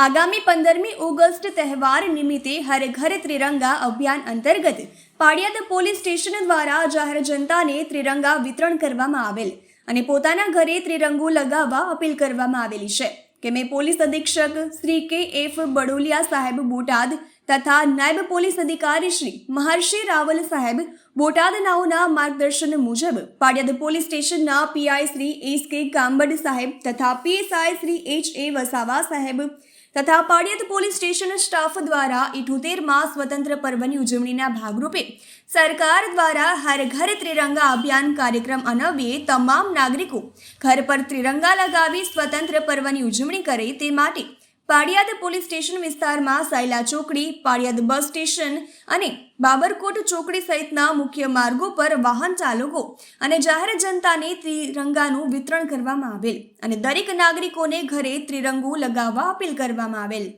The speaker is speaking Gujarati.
આગામી પંદરમી ઓગસ્ટ તહેવાર નિમિત્તે હર ઘર ત્રિરંગા અભિયાન અંતર્ગત પાડિયાદ પોલીસ સ્ટેશન દ્વારા જાહેર જનતાને ત્રિરંગા વિતરણ કરવામાં આવેલ અને પોતાના ઘરે ત્રિરંગો લગાવવા અપીલ કરવામાં આવેલી છે. કે મેં પોલીસ અધિક્ષક શ્રી કે એફ બડોલિયા સાહેબ બોટાદ તથા નાયબ પોલીસ અધિકારી શ્રી મહર્ષિ રાવલ સાહેબ બોટાદ નાઓના માર્ગદર્શન મુજબ પાડિયાદ પોલીસ સ્ટેશનના PI Shri S K Kambad સાહેબ તથા PSI Shri H A Vasava સાહેબ તથા પાડિયાદ પોલીસ સ્ટેશન સ્ટાફ દ્વારા ઇઠોતેરમાં સ્વતંત્ર પર્વની ઉજવણીના ભાગરૂપે સરકાર દ્વારા હર ઘર ત્રિરંગા અભિયાન કાર્યક્રમ અન્વયે તમામ નાગરિકો ઘર પર ત્રિરંગા લગાવી સ્વતંત્ર પર્વની ઉજવણી કરે તે માટે પાડિયાદ પોલીસ સ્ટેશન વિસ્તારમાં સાયલા ચોકડી, પાળિયાદ બસ સ્ટેશન અને બાબરકોટ ચોકડી સહિતના મુખ્ય માર્ગો પર વાહન ચાલકો અને જાહેર જનતાને ત્રિરંગાનું વિતરણ કરવામાં આવેલ અને દરેક નાગરિકોને ઘરે ત્રિરંગો લગાવવા અપીલ કરવામાં આવેલ.